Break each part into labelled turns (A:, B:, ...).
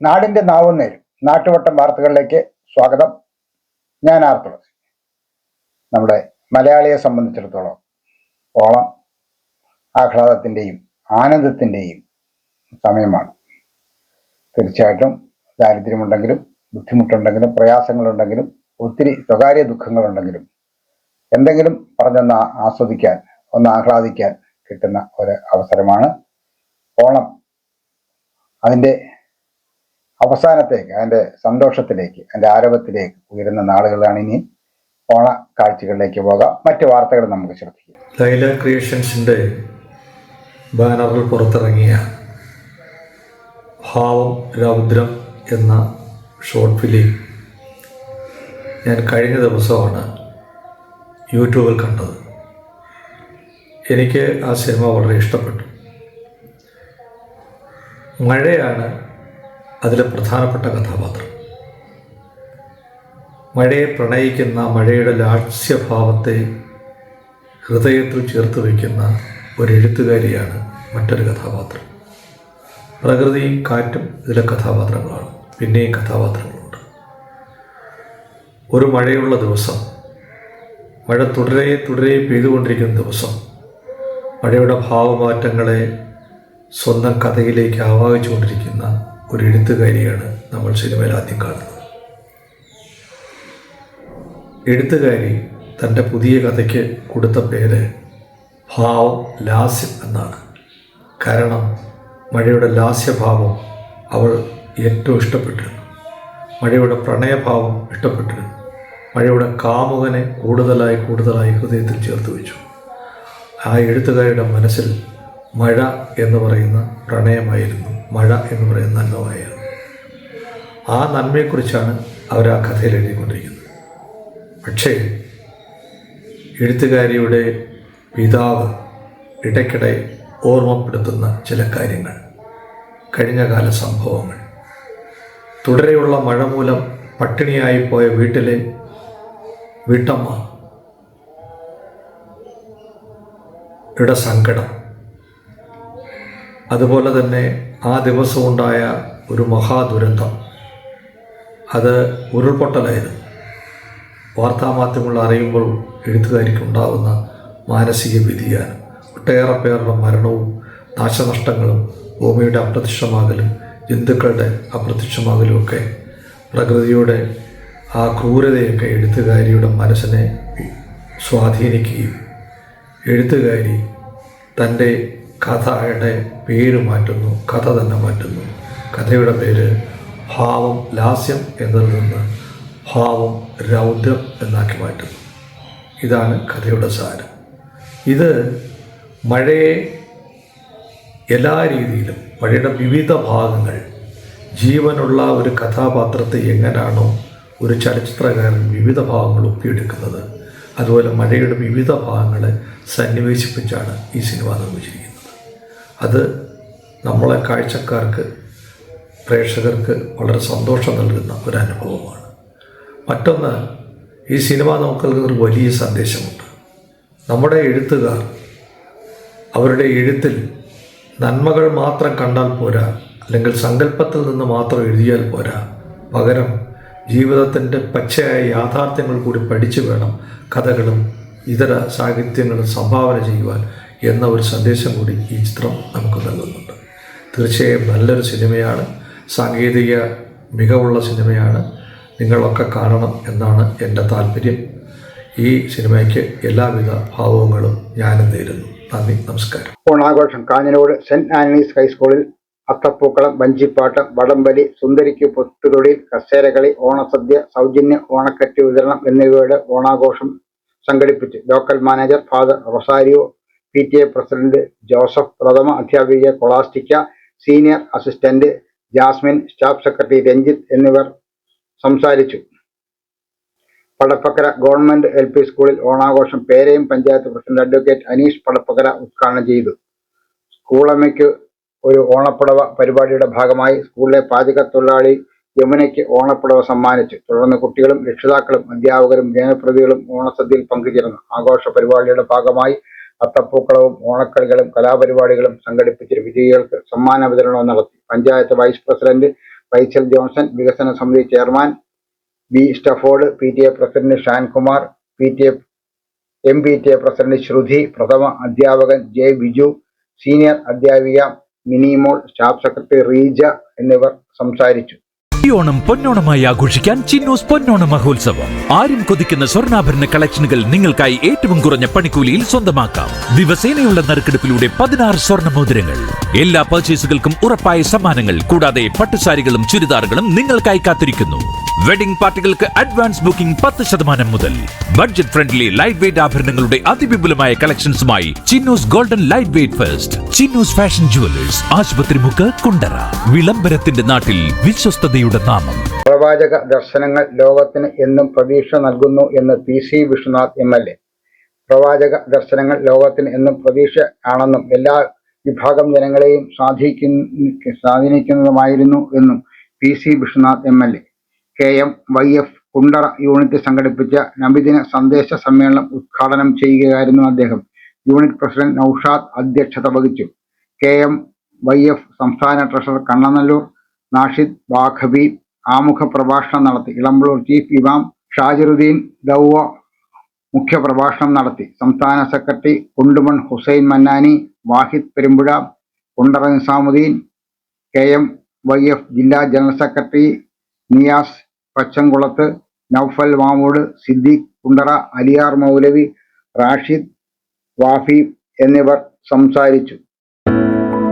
A: നാടിന്റെ നാവുന്നേരും നാട്ടുവട്ടം വാർത്തകളിലേക്ക് സ്വാഗതം. ഞാൻ ആർ നമ്മുടെ മലയാളിയെ സംബന്ധിച്ചിടത്തോളം ഓണം ആഹ്ലാദത്തിന്റെയും ആനന്ദത്തിന്റെയും സമയമാണ്. തീർച്ചയായിട്ടും ദാരിദ്ര്യമുണ്ടെങ്കിലും ബുദ്ധിമുട്ടുണ്ടെങ്കിലും പ്രയാസങ്ങളുണ്ടെങ്കിലും ഒത്തിരി സ്വകാര്യ ദുഃഖങ്ങളുണ്ടെങ്കിലും എന്തെങ്കിലും പറഞ്ഞൊന്ന് ആസ്വദിക്കാൻ ഒന്ന് ആഹ്ലാദിക്കാൻ കിട്ടുന്ന ഒരു അവസരമാണ് ഓണം. അതിന്റെ അവസാനത്തേക്ക് അതിന്റെ സന്തോഷത്തിലേക്ക് അതിന്റെ ആരവത്തിലേക്ക് ഉയരുന്ന നാളുകളാണ് ഇനി. ഓണ കാഴ്ചകളിലേക്ക് പോകാം. മറ്റു വാർത്തകൾ നമുക്ക് ശ്രദ്ധിക്കാം.
B: ലൈല ക്രിയേഷൻസിന്റെ ബാനറിൽ പുറത്തിറങ്ങിയ ഭാവം രൗദ്രം എന്ന ഷോർട്ട് ഫിലിം ഞാൻ കഴിഞ്ഞ ദിവസമാണ് യൂട്യൂബിൽ കണ്ടത്. എനിക്ക് ആ സിനിമ വളരെ ഇഷ്ടപ്പെട്ടു. മഴയാണ് അതിലെ പ്രധാനപ്പെട്ട കഥാപാത്രം. മഴയെ പ്രണയിക്കുന്ന മഴയുടെ ലാസ്യഭാവത്തെ ഹൃദയത്തിൽ ചേർത്ത് വയ്ക്കുന്ന ഒരു എഴുത്തുകാരിയാണ് മറ്റൊരു കഥാപാത്രം. പ്രകൃതിയും കാറ്റും ഇതിലെ കഥാപാത്രങ്ങളാണ്. പിന്നെയും കഥാപാത്രങ്ങളുണ്ട്. ഒരു മഴയുള്ള ദിവസം മഴ തുടരെ തുടരെ പെയ്തുകൊണ്ടിരിക്കുന്ന ദിവസം മഴയുടെ ഭാവമാറ്റങ്ങളെ സ്വന്തം കഥയിലേക്ക് ആവാഹിച്ചുകൊണ്ടിരിക്കുന്ന ഒരു എഴുത്തുകാരിയാണ് നമ്മൾ സിനിമയിൽ ആദ്യം കാണുന്നത്. എഴുത്തുകാരി തന്റെ പുതിയ കഥയ്ക്ക് കൊടുത്ത പേര് ഭാവം ലാസ്യം എന്നാണ്. കാരണം മഴയുടെ ലാസ്യഭാവം അവൾ ഏറ്റവും ഇഷ്ടപ്പെട്ടിരുന്നു. മഴയുടെ പ്രണയഭാവം ഇഷ്ടപ്പെട്ടിരുന്നു. മഴയുടെ കാമുകനെ കൂടുതലായി കൂടുതലായി ഹൃദയത്തിൽ ചേർത്ത് വെച്ചു. ആ എഴുത്തുകാരുടെ മനസ്സിൽ മഴ എന്ന് പറയുന്ന പ്രണയമായിരുന്നു. മഴ എന്ന് പറയുന്ന നന്മമായിരുന്നു ആ നന്മയെക്കുറിച്ചാണ് അവർ ആ കഥയിൽ എഴുതിക്കൊണ്ടിരിക്കുന്നത്. പക്ഷേ എഴുത്തുകാരിയുടെ പിതാവ് ഇടയ്ക്കിടെ ഓർമ്മപ്പെടുത്തുന്ന ചില കാര്യങ്ങൾ കഴിഞ്ഞകാല സംഭവങ്ങൾ. തുടരെയുള്ള മഴ മൂലം പട്ടിണിയായി പോയ വീട്ടിലെ വീട്ടമ്മ യുടെ സങ്കടം. അതുപോലെ തന്നെ ആ ദിവസമുണ്ടായ ഒരു മഹാദുരന്തം. അത് ഉരുൾപൊട്ടലായിരുന്നു. വാർത്താമാധ്യമങ്ങൾ അറിയുമ്പോൾ എഴുത്തുകാരിക്ക് ഉണ്ടാകുന്ന മാനസിക വ്യതിയാനം ഒട്ടേറെ പേരുടെ മരണവും നാശനഷ്ടങ്ങളും ഭൂമിയുടെ അപ്രത്യക്ഷമാകലും ജന്തുക്കളുടെ അപ്രത്യക്ഷമാകലും ഒക്കെ പ്രകൃതിയുടെ ആ ക്രൂരതയൊക്കെ എഴുത്തുകാരിയുടെ മനസ്സിനെ സ്വാധീനിക്കുകയും എഴുത്തുകാരി തന്റെ കഥയുടെ പേര് മാറ്റുന്നു കഥ തന്നെ മാറ്റുന്നു. കഥയുടെ പേര് ഭാവം ലാസ്യം എന്നതിൽ നിന്ന് ഭാവം രൗദ്രം എന്നാക്കി മാറ്റുന്നു. ഇതാണ് കഥയുടെ സാരം. ഇത് മഴയെ എല്ലാ രീതിയിലും മഴയുടെ വിവിധ ഭാഗങ്ങൾ ജീവനുള്ള ഒരു കഥാപാത്രത്തെ എങ്ങനെയാണോ ഒരു ചലച്ചിത്രകാരൻ വിവിധ ഭാഗങ്ങൾ ഒപ്പിയെടുക്കുന്നത് അതുപോലെ മഴയുടെ വിവിധ ഭാഗങ്ങളെ സന്നിവേശിപ്പിച്ചാണ് ഈ സിനിമ നിർമ്മിച്ചിരിക്കുന്നത്. അത് നമ്മളെ കാഴ്ചക്കാർക്ക് പ്രേക്ഷകർക്ക് വളരെ സന്തോഷം നൽകുന്ന ഒരു അനുഭവമാണ്. മറ്റൊന്ന് ഈ സിനിമ നമുക്ക് നൽകുന്ന ഒരു വലിയ സന്ദേശമുണ്ട്. നമ്മുടെ എഴുത്തുകാർ അവരുടെ എഴുത്തിൽ നന്മകൾ മാത്രം കണ്ടാൽ പോരാ അല്ലെങ്കിൽ സങ്കല്പത്തിൽ നിന്ന് മാത്രം എഴുതിയാൽ പോരാ. പകരം ജീവിതത്തിന്റെ പച്ചയായ യാഥാർത്ഥ്യങ്ങൾ കൂടി പഠിച്ചു വേണം കഥകളും ഇതര സാഹിത്യങ്ങളും സംഭാവന ചെയ്യുവാൻ. എന്ന ഒരു സന്ദേശം കൂടി ഈ ചിത്രം നമുക്ക് നൽകുന്നുണ്ട്. തീർച്ചയായും നല്ലൊരു സിനിമയാണ്. സാങ്കേതിക മികവുള്ള സിനിമയാണ്. നിങ്ങളൊക്കെ കാണണം എന്നാണ് എന്റെ താല്പര്യം. ഈ സിനിമയ്ക്ക് എല്ലാവിധ ഭാവങ്ങളും ഞാനും നേരുന്നു. നന്ദി നമസ്കാരം.
A: ഓണാഘോഷം. കാഞ്ഞനോട് സെന്റ് ആന്റണീസ് ഹൈസ്കൂളിൽ അത്തപ്പൂക്കളം വഞ്ചിപ്പാട്ട് വടംവലി സുന്ദരിക്ക് പൊത്തുതൊടിയിൽ കസേരകളി ഓണസദ്യ സൗജന്യ ഓണക്കറ്റ് വിതരണം എന്നിവയുടെ ഓണാഘോഷം സംഘടിപ്പിച്ച് local manager father Rosario P T A president Joseph പ്രഥമ അധ്യാപിക കൊളാസ്റ്റിക്ക senior assistant Jasmine staff secretary Ranjith എന്നിവർ സംസാരിച്ചു. പടപ്പക്കര ഗവൺമെന്റ് എൽ പി സ്കൂളിൽ ഓണാഘോഷം പേരയും പഞ്ചായത്ത് പ്രസിഡന്റ് അഡ്വക്കേറ്റ് അനീഷ് പടപ്പക്കര ഉദ്ഘാടനം ചെയ്തു. സ്കൂളമ്മയ്ക്ക് ഒരു ഓണപ്പുടവ പരിപാടിയുടെ ഭാഗമായി സ്കൂളിലെ പാചക തൊഴിലാളി യമുനയ്ക്ക് ഓണപ്പുടവ സമ്മാനിച്ചു. തുടർന്ന് കുട്ടികളും രക്ഷിതാക്കളും അധ്യാപകരും ജനപ്രതികളും ഓണസദ്യയിൽ പങ്കുചേർന്നു. ആഘോഷ പരിപാടിയുടെ ഭാഗമായി അത്തപ്പൂക്കളവും ഓണക്കളികളും കലാപരിപാടികളും സംഘടിപ്പിച്ച് വിജയികൾക്ക് സമ്മാന വിതരണവും നടത്തി. Panchayat vice president Rachel Johnson വികസന സമിതി chairman B Stafford P T A president Shankumar P T A M P T A president Sruthi പ്രഥമ അധ്യാപകൻ ജെ ബിജു സീനിയർ അധ്യാപിക മിനിമോൾ സ്റ്റാഫ് സെക്രട്ടറി റീജ എന്നിവർ സംസാരിച്ചു.
C: ഈ ഓണം പൊന്നോണമായി ആഘോഷിക്കാൻ ചിന്നോസ് പൊന്നോണ മഹോത്സവം. ആരും കൊതിക്കുന്ന സ്വർണാഭരണ കളക്ഷനുകൾ നിങ്ങൾക്കായി ഏറ്റവും കുറഞ്ഞ പണിക്കൂലിയിൽ സ്വന്തമാക്കാം. ദിവസേനയുള്ള നറുക്കെടുപ്പിലൂടെ പതിനാറ് സ്വർണ മോതിരങ്ങൾ എല്ലാ പർച്ചേസുകൾക്കും ഉറപ്പായ സമ്മാനങ്ങൾ കൂടാതെ പട്ടുസാരികളും ചുരിദാറുകളും നിങ്ങൾക്കായി കാത്തിരിക്കുന്നു. വെഡിംഗ് പാർട്ടികൾക്ക് അഡ്വാൻസ് ബുക്കിംഗ് പത്ത് ശതമാനം മുതൽ. ബഡ്ജറ്റ് ഫ്രണ്ട്ലി ലൈറ്റ് വെയ്റ്റ് ആഭരണങ്ങളുടെ അതിവിപുലമായ കളക്ഷൻസുമായി Chinnoos golden light weight first Chinnoos fashion jewellers Ashupathri Mukku Kundara. വിളംബരത്തിന്റെ നാട്ടിൽ വിശ്വസ്തയുടെ നാമം.
A: പ്രവാചക ദർശനങ്ങൾ ലോകത്തിന് എന്നും പ്രതീക്ഷ നൽകുന്നു എന്ന് P C Vishwanath M L A. പ്രവാചക ദർശനങ്ങൾ ലോകത്തിന് എന്നും പ്രതീക്ഷ ആണെന്നും എല്ലാ വിഭാഗം ജനങ്ങളെയും സ്വാധീനിക്കുന്ന സ്വാധീനിക്കുന്നതുമായിരുന്നു എന്നും P C Vishwanath M L A. K M Y F Kundara unit സംഘടിപ്പിച്ച നബിദിന സന്ദേശ സമ്മേളനം ഉദ്ഘാടനം ചെയ്യുകയായിരുന്നു അദ്ദേഹം. യൂണിറ്റ് പ്രസിഡന്റ് നൌഷാദ് അധ്യക്ഷത വഹിച്ചു. കെ എം വൈ എഫ് സംസ്ഥാന ട്രഷറർ കണ്ണനല്ലൂർ നാഷിദ് വാഖബി ആമുഖ പ്രഭാഷണം നടത്തി ഇളമ്പളൂർ ചീഫ് ഇമാം ഷാജിറുദ്ദീൻ ദൗവ മുഖ്യ പ്രഭാഷണം നടത്തി. സംസ്ഥാന secretary Kundumon Hussain Mannani Wahid Perumpuzha Kundara Nizamuddin K M Y F ജില്ലാ ജനറൽ സെക്രട്ടറി നിയാസ് പച്ചംകുളത്ത് നൌഫൽ മാമൂട് സിദ്ദീഖ് കുണ്ടറ അലിയാർ മൗലവി റാഷിദ് വാഫി എന്നിവർ സംസാരിച്ചു.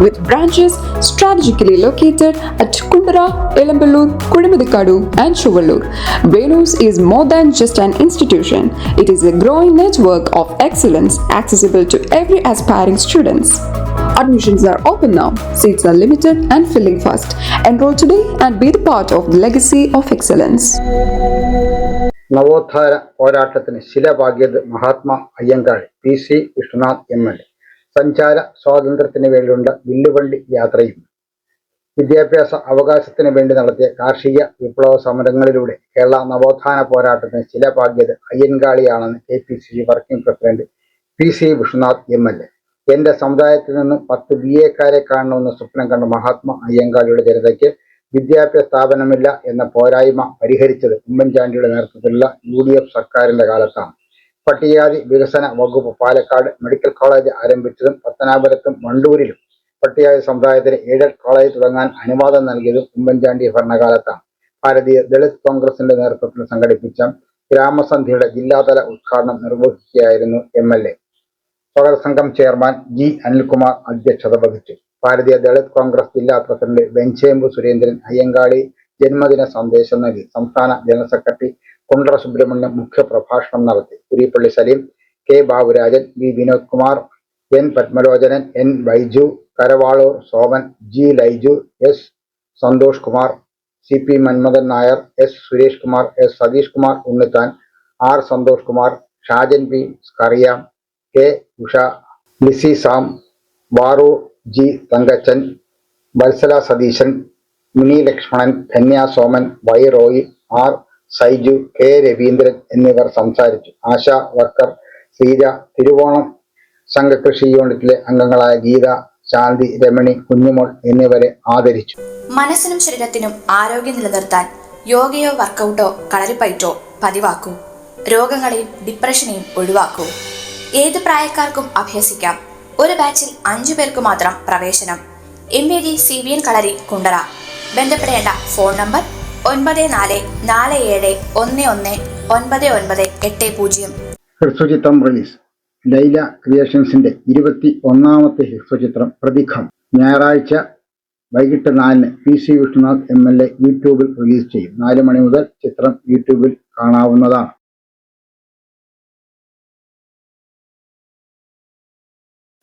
D: with branches strategically located at Kundara, Elamballur, Kudimadikadu, and Chuvallur. Venus is more than just an institution. It is a growing network of excellence accessible to every aspiring students. Admissions are open now. Seats are limited and filling fast. Enroll today and be the part of the legacy of excellence.
A: നവോത്ഥാന പോരാട്ടത്തിന് ശിലപാകിയത് Mahatma Ayyankali P C Vishwanath M L A സഞ്ചാര സ്വാതന്ത്ര്യത്തിന് വേണ്ടിയുള്ള വില്ലുവണ്ടി യാത്രയും വിദ്യാഭ്യാസ അവകാശത്തിന് വേണ്ടി നടത്തിയ കാർഷിക വിപ്ലവ സമരങ്ങളിലൂടെ കേരള നവോത്ഥാന പോരാട്ടത്തിന് ചില ഭാഗ്യത അയ്യൻകാളിയാണെന്ന് K P C working president P C Vishwanath M L A. എന്റെ സമുദായത്തിൽ നിന്നും പത്ത് ബി എക്കാരെ കാണണമെന്ന സ്വപ്നം കണ്ട മഹാത്മാ അയ്യങ്കാളിയുടെ ജനതയ്ക്ക് വിദ്യാഭ്യാസ സ്ഥാപനമില്ല എന്ന പോരായ്മ പരിഹരിച്ചത് ഉമ്മൻചാണ്ടിയുടെ നേതൃത്വത്തിലുള്ള യു സർക്കാരിന്റെ കാലത്താണ്. പട്ടികജാതി വികസന വകുപ്പ് പാലക്കാട് മെഡിക്കൽ കോളേജ് ആരംഭിച്ചതും പത്തനാപുരത്തും വണ്ടൂരിലും പട്ടികജാതി സമുദായത്തിന് എയ്ഡഡ് കോളേജ് തുടങ്ങാൻ അനുവാദം നൽകിയതും ഉമ്മൻചാണ്ടി ഭരണകാലത്താണ്. ഭാരതീയ ദളിത് കോൺഗ്രസിന്റെ നേതൃത്വത്തിൽ സംഘടിപ്പിച്ച ഗ്രാമസന്ധ്യയുടെ ജില്ലാതല ഉദ്ഘാടനം നിർവഹിക്കുകയായിരുന്നു എം എൽ എ. സ്വാഗത സംഘം ചെയർമാൻ ജി അനിൽകുമാർ അധ്യക്ഷത വഹിച്ചു. ഭാരതീയ ദളിത് കോൺഗ്രസ് ജില്ലാ പ്രസിഡന്റ് വെഞ്ചേമ്പു സുരേന്ദ്രൻ അയ്യങ്കാളി ജന്മദിന സന്ദേശം നൽകി. സംസ്ഥാന ജനറൽ സെക്രട്ടറി കുണ്ട്ര സുബ്രഹ്മണ്യം മുഖ്യ പ്രഭാഷണം നടത്തി. Kurippally Saleem K Baburajan V Vinod Kumar N Padmalochanan N Baiju Karavaloor Soman G Laiju S Santhosh Kumar C P Manmadhan Nair S Suresh Kumar S Satheesh Kumar Unnithan R Santhosh Kumar Shajan P Scaria K Usha Lissy Sam Varu G Thankachan Vatsala Satheesan Mini Lakshmanan Dhanya Soman Y Roy R Saiju K. Raveendran എന്നിവർ സംസാരിച്ചു. Asha worker Sreeja Thiruvonam സംഘകൃഷി യൂണിറ്റിലെ അംഗങ്ങളായ ഗീത ശാന്തി രമണി കുഞ്ഞുമോൾ എന്നിവരെ ആദരിച്ചു.
E: മനസ്സിനും ശരീരത്തിനും ആരോഗ്യം നിലനിർത്താൻ യോഗയോ വർക്കൗട്ടോ കളരിപ്പയറ്റോ പതിവാക്കൂ. രോഗങ്ങളെയും ഡിപ്രഷനെയും ഒഴിവാക്കൂ. ഏത് പ്രായക്കാർക്കും അഭ്യസിക്കാം. ഒരു ബാച്ചിൽ അഞ്ചു പേർക്ക് മാത്രം പ്രവേശനം. M. A. G C. V. N. Kalari Kundara. ബന്ധപ്പെടേണ്ട ഫോൺ നമ്പർ ഒൻപത് നാല് നാല് ഏഴ് ഒന്ന് ഒന്ന് ഒൻപത് ഒൻപത് എട്ട് പൂജ്യം.
A: ഹ്രസ്വചിത്രം റിലീസ്. ലൈല ക്രിയേഷൻസിന്റെ ഇരുപത്തി ഒന്നാമത്തെ ഹ്രസ്വചിത്രം പ്രതിഘം. ഞായറാഴ്ച വൈകിട്ട് നാലിന് P C Vishnunath M L A യൂട്യൂബിൽ റിലീസ് ചെയ്യും. നാല് മണി മുതൽ ചിത്രം യൂട്യൂബിൽ കാണാവുന്നതാണ്.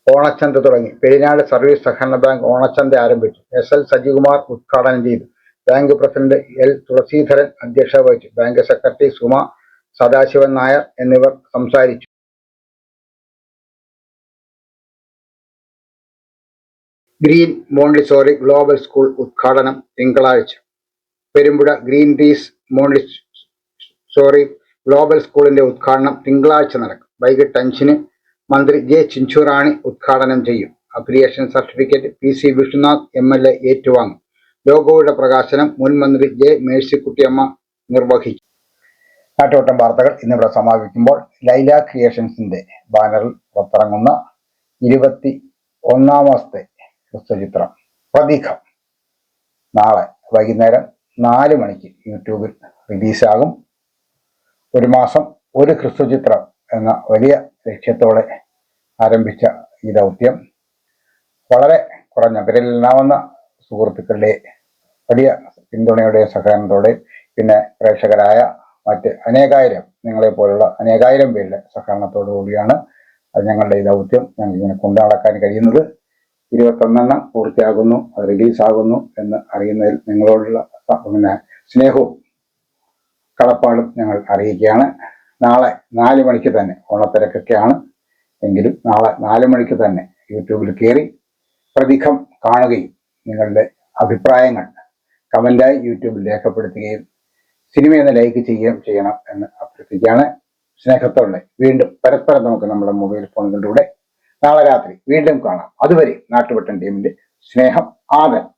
A: ഓണച്ചന്ത തുടങ്ങി. പെരിനാട് സർവീസ് സഹകരണ ബാങ്ക് ഓണച്ചന്ത ആരംഭിച്ചു. എസ് എൽ സജികുമാർ ഉദ്ഘാടനം ചെയ്തു. ബാങ്ക് പ്രസിഡന്റ് എൽ തുളസീധരൻ അധ്യക്ഷത വഹിച്ചു. ബാങ്ക് സെക്രട്ടറി സുമ സദാശിവൻ നായർ എന്നിവർ സംസാരിച്ചു. ഗ്രീൻ മോണ്ടിസോറി ഗ്ലോബൽ സ്കൂൾ ഉദ്ഘാടനം തിങ്കളാഴ്ച. Perumpuzha green peace Montessori global സ്കൂളിന്റെ ഉദ്ഘാടനം തിങ്കളാഴ്ച നടക്കും. വൈകിട്ട് അഞ്ചിന് മന്ത്രി ജെ ചിഞ്ചുറാണി ഉദ്ഘാടനം ചെയ്യും. Affiliation certificate P C Vishnunath M L A ഏറ്റുവാങ്ങും. ലോഗോയുടെ പ്രകാശനം മുൻ മന്ത്രി ജെ മേഴ്സിക്കുട്ടിയമ്മ നിർവഹിച്ചു. നാട്ടോട്ടം വാർത്തകൾ ഇന്നിവിടെ സമാപിക്കുമ്പോൾ ലൈല ക്രിയേഷൻസിന്റെ ബാനറിൽ പുറത്തിറങ്ങുന്ന ഇരുപത്തി ഒന്നാമത്തെ ഹ്രസ്വചിത്രം പ്രതീകം. നാളെ വൈകുന്നേരം നാല് മണിക്ക് യൂട്യൂബിൽ റിലീസാകും. ഒരു മാസം ഒരു ഹ്രസ്വചിത്രം എന്ന വലിയ ലക്ഷ്യത്തോടെ ആരംഭിച്ച ഈ ദൗത്യം വളരെ കുറഞ്ഞ വിരലിലാവുന്ന സുഹൃത്തുക്കളുടെ വലിയ പിന്തുണയുടെയും സഹകരണത്തോടെ പിന്നെ പ്രേക്ഷകരായ മറ്റ് അനേകായിരം നിങ്ങളെ പോലുള്ള അനേകായിരം പേരുടെ സഹകരണത്തോടു കൂടിയാണ് അത് ഞങ്ങളുടെ ഈ ദൗത്യം ഞങ്ങൾ ഇങ്ങനെ കൊണ്ടു നടക്കാൻ കഴിയുന്നത്. ഇരുപത്തൊന്നെണ്ണം പൂർത്തിയാകുന്നു അത് റിലീസാകുന്നു എന്ന് അറിയുന്നതിൽ നിങ്ങളോടുള്ള പിന്നെ സ്നേഹവും കടപ്പാടും ഞങ്ങൾ അറിയിക്കുകയാണ്. നാളെ നാല് മണിക്ക് തന്നെ ഓണത്തിരക്കൊക്കെയാണ്. എങ്കിലും നാളെ നാല് മണിക്ക് തന്നെ യൂട്യൂബിൽ കയറി പ്രതിഘം കാണുകയും നിങ്ങളുടെ അഭിപ്രായങ്ങൾ കമന്റായി യൂട്യൂബിൽ രേഖപ്പെടുത്തുകയും സിനിമയെന്ന് ലൈക്ക് ചെയ്യുകയും ചെയ്യണം എന്ന് അഭ്യർത്ഥിക്കുകയാണ് സ്നേഹത്തോടെ. വീണ്ടും പരസ്പരം നമുക്ക് നമ്മുടെ മൊബൈൽ ഫോണുകളിലൂടെ നാളെ രാത്രി വീണ്ടും കാണാം. അതുവരെ നാട്ടുവട്ടൻ ടീമിന്റെ സ്നേഹം ആദരം.